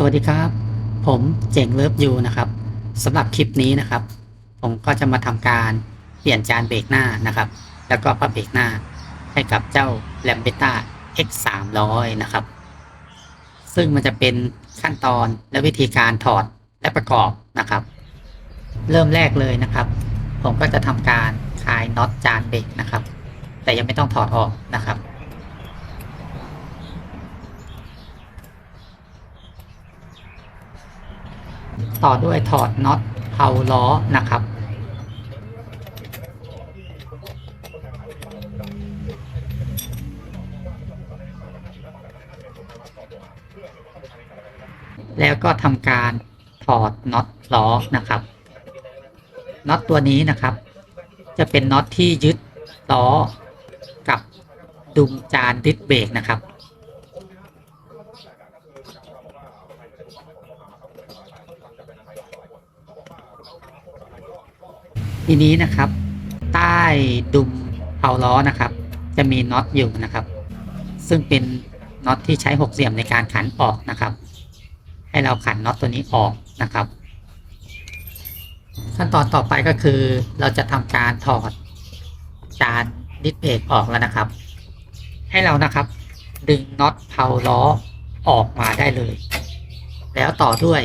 สวัสดีครับ ผมเจ๋งเลิฟยูนะครับสำหรับคลิปนี้นะครับ ผมก็จะมาทำการเปลี่ยนจานเบรกหน้านะครับ แล้วก็พับเบรกหน้าให้กับเจ้า l a m b e t a X 3 0 0นะครับ ซึ่งมันจะเป็นขั้นตอนและวิธีการถอดและประกอบนะครับ เริ่มแรกเลยนะครับ ผมก็จะทำการคลายน็อตจานเบรกนะครับ แต่ยังไม่ต้องถอดออกนะครับ ต่อด้วยถอดน็อตเผาล้อนะครับ แล้วก็ทำการถอดน็อตล้อนะครับน็อตตัวนี้นะครับ จะเป็นน็อตที่ยึดล้อกับดุมจานดิสเบรกนะครับ ทีนี้นะครับ ใต้ดุมเผาล้อนะครับ จะมีน็อตอยู่นะครับ ซึ่งเป็นน็อตที่ใช้หกเหลี่ยมในการขันออกนะครับ ให้เราขันน็อตตัวนี้ออกนะครับ ขั้นตอนต่อไปก็คือ เราจะทำการถอดจานดิสเบรกออกแล้วนะครับ ให้เรานะครับ ดึงน็อตเผาล้อออกมาได้เลย แล้วต่อด้วย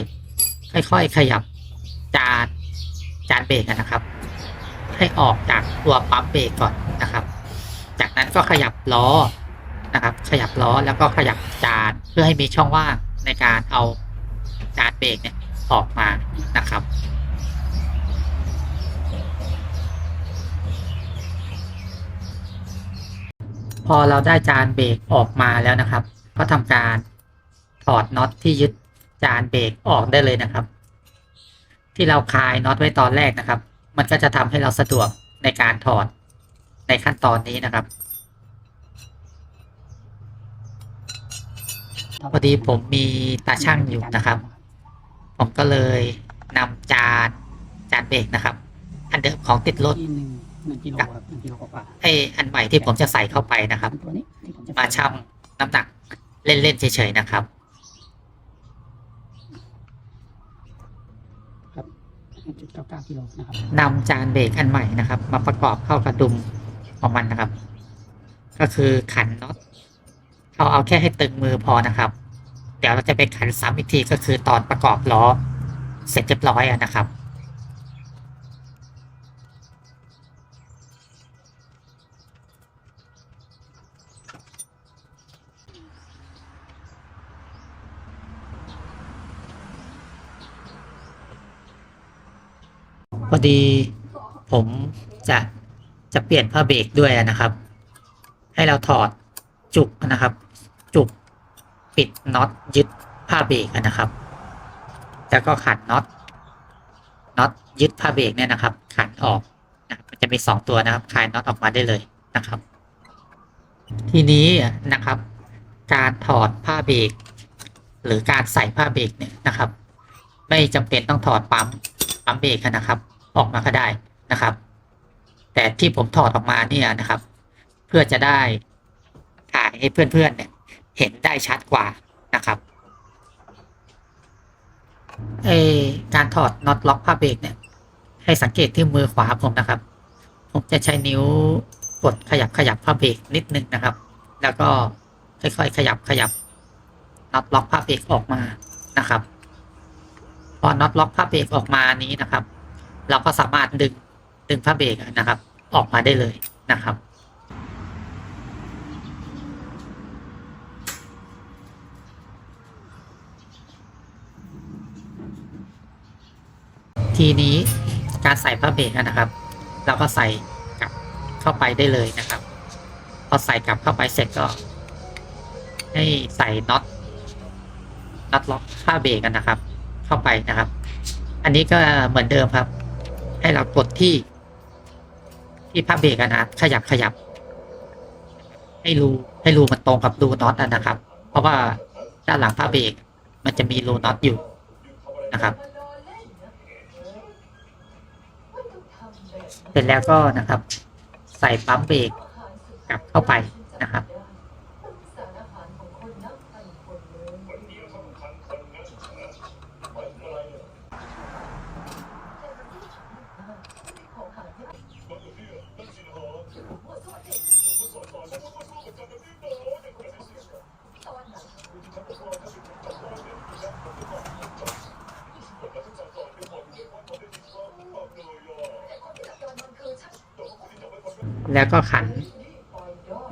ค่อยๆขยับจานจานเบรกนะครับ ให้ออกจากตัวปั๊มเบรกก่อนนะครับ จากนั้นก็ขยับล้อนะครับ ขยับล้อแล้วก็ขยับจานเพื่อให้มีช่องว่างในการเอาจานเบรกเนี่ยออกมานะครับ พอเราได้จานเบรกออกมาแล้วนะครับ ก็ทำการถอดน็อตที่ยึดจานเบรกออกได้เลยนะครับ ที่เราคลายน็อตไว้ตอนแรกนะครับ มันก็จะทำให้เราสะดวกในการถอดในขั้นตอนนี้นะครับพอดีผมมีตาช่างอยู่นะครับ ผมก็เลยนำจานจานเบรกนะครับ อันเดิมของติดรถที่หนึ่งหนึ่งกิโลครับหนึ่งกิโลกว่าไออันใหม่ที่ผมจะใส่เข้าไปนะครับๆตัวนี้ที่ผมจะมาชั่งน้ำหนักเล่นๆเฉยๆนะครับ 1.99กิโลนะครับนำจานเบรกอันใหม่นะครับ มาประกอบเข้ากระดุมของมันนะครับ ก็คือขันน็อตเราเอาแค่ให้ตึงมือพอนะครับ เดี๋ยวเราจะไปขันซ้ำอีกทีก็คือตอนประกอบล้อเสร็จเรียบร้อยนะครับ อดีผมจะจะเปลี่ยนผ้าเบรกด้วยนะครับ ให้เราถอดจุกนะครับ จุกปิดน็อตยึดผ้าเบรกนะครับ แล้วก็ขันน็อตน็อตยึดผ้าเบรกเนี่ยนะครับ ขันออกนะมันจะมีสองตัวนะครับคลายน็อตออกมาได้เลยนะครับ ทีนี้นะครับ การถอดผ้าเบรกหรือการใส่ผ้าเบรกเนี่ยนะครับ ไม่จำเป็นต้องถอดปั๊มปั๊มเบรกนะครับ ออกมาก็ได้นะครับ แต่ที่ผมถอดออกมาเนี่ยนะครับ เพื่อจะได้ถ่ายให้เพื่อนๆเนี่ยเห็นได้ชัดกว่านะครับเออการถอดน็อตล็อกผ้าเบรกเนี่ยให้สังเกตที่มือขวาผมนะครับ ผมจะใช้นิ้วกดขยับขยับผ้าเบรกนิดนึงนะครับ แล้วก็ค่อยๆขยับขยับน็อตล็อกผ้าเบรกออกมานะครับ พอน็อตล็อกผ้าเบรกออกมานี้นะครับ เราก็สามารถดึงดึงผ้าเบรกนะครับ ออกมาได้เลยนะครับทีนี้การใส่ผ้าเบรกนะครับ เราก็ใส่กลับเข้าไปได้เลยนะครับ พอใส่กลับเข้าไปเสร็จก็ ให้ใส่น็อตน็อตล็อกผ้าเบรกกันนะครับ เข้าไปนะครับ อันนี้ก็เหมือนเดิมครับ ให้เรากดที่ ที่ผ้าเบรกนะครับ ขยับขยับ ให้รูให้รูมันตรงกับรูน็อตนะครับ เพราะว่าด้านหลังผ้าเบรกมันจะมีรูน็อตอยู่นะครับเสร็จแล้วก็นะครับ ใส่ปั๊มเบรกกลับเข้าไปนะครับ แล้วก็ขัน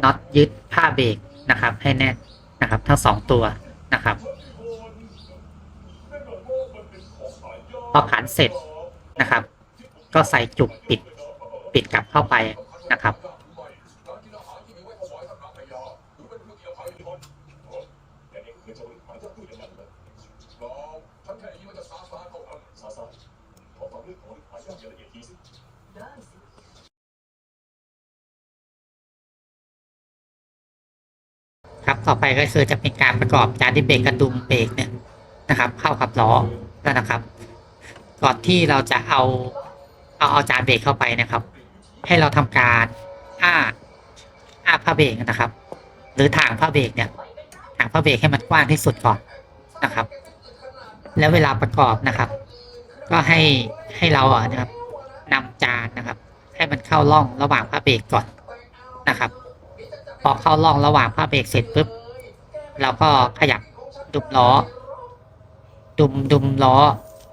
น็อตยึดผ้าเบรกนะครับ ให้แน่นนะครับ ทั้งสองตัวนะครับพอขันเสร็จนะครับ ก็ใส่จุกปิดปิดกลับเข้าไปนะครับครับ ต่อไปก็คือจะเป็นการประกอบจานที่เบรกกระดุมเบรกเนี่ยนะครับ เข้ากับล้อแล้วนะครับ ก่อนที่เราจะเอาเอาเอาจานเบรกเข้าไปนะครับ ให้เราทำการอ้าอ้าผ้าเบรกนะครับ หรือถางผ้าเบรกเนี่ยถางผ้าเบรกให้มันกว้างที่สุดก่อนนะครับ แล้วเวลาประกอบนะครับ ก็ให้ให้เราอะนะครับนำจานนะครับ ให้มันเข้าร่องระหว่างผ้าเบรกก่อนนะครับ พอเข้าร่องระหว่างผ้าเบรกเสร็จปุ๊บเราก็ขยับดุมล้อ ดุมดุมล้อ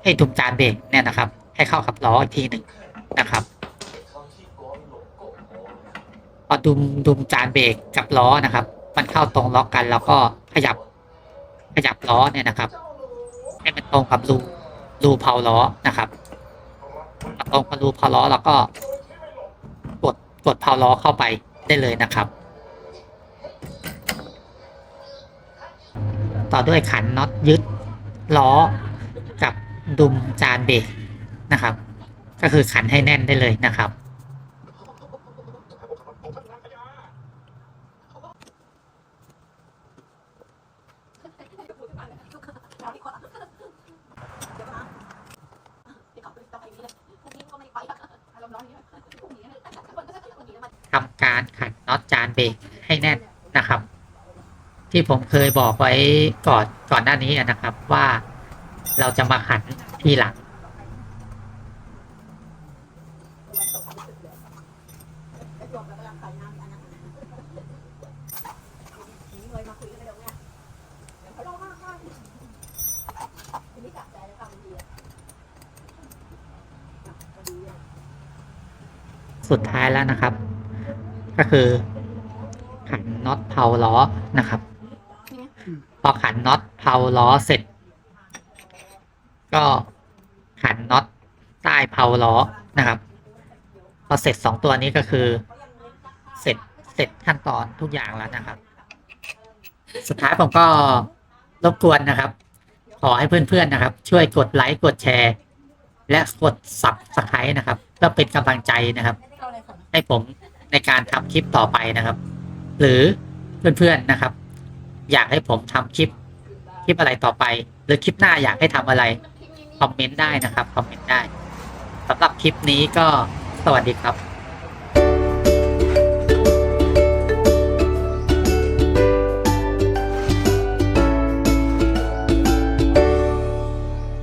ให้ดุมจานเบรกเนี่ยนะครับ ให้เข้ากับล้ออีกทีหนึ่งนะครับพอดุมดุมจานเบรกกับล้อนะครับ มันเข้าตรงล็อกกันแล้วก็ขยับขยับล้อเนี่ยนะครับ ให้มันตรงกับรูรูเพาล้อนะครับตรงกับรูเพาล้อแล้วก็ กดกดเพาล้อเข้าไปได้เลยนะครับ ต่อด้วยขันน็อตยึดล้อกับดุมจานเบรกนะครับ ก็คือขันให้แน่นได้เลยนะครับ ทำการขันน็อตจานเบรกให้แน่นนะครับ ที่ผมเคยบอกไว้ก่อนก่อนหน้านี้นะครับว่าเราจะมาขันทีหลัง สุดท้ายแล้วนะครับ ก็คือขันน็อตเพาล้อนะครับ พอขันน็อตเพาล้อเสร็จ ก็ขันน็อตใต้เพาล้อนะครับ พอเสร็จสองตัวนี้ก็คือ เสร็จเสร็จขั้นตอนทุกอย่างแล้วนะครับ สุดท้ายผมก็รบกวนนะครับ ขอให้เพื่อนๆนะครับ ช่วยกดไลค์กดแชร์ และกด subscribe นะครับเพื่อเป็นกำลังใจนะครับ ให้ผมในการทำคลิปต่อไปนะครับ หรือเพื่อนๆนะครับ อยากให้ผมทำคลิปคลิปอะไรต่อไป หรือคลิปหน้าอยากให้ทำอะไร คอมเมนต์ได้นะครับ คอมเมนต์ได้สำหรับคลิปนี้ก็สวัสดีครับ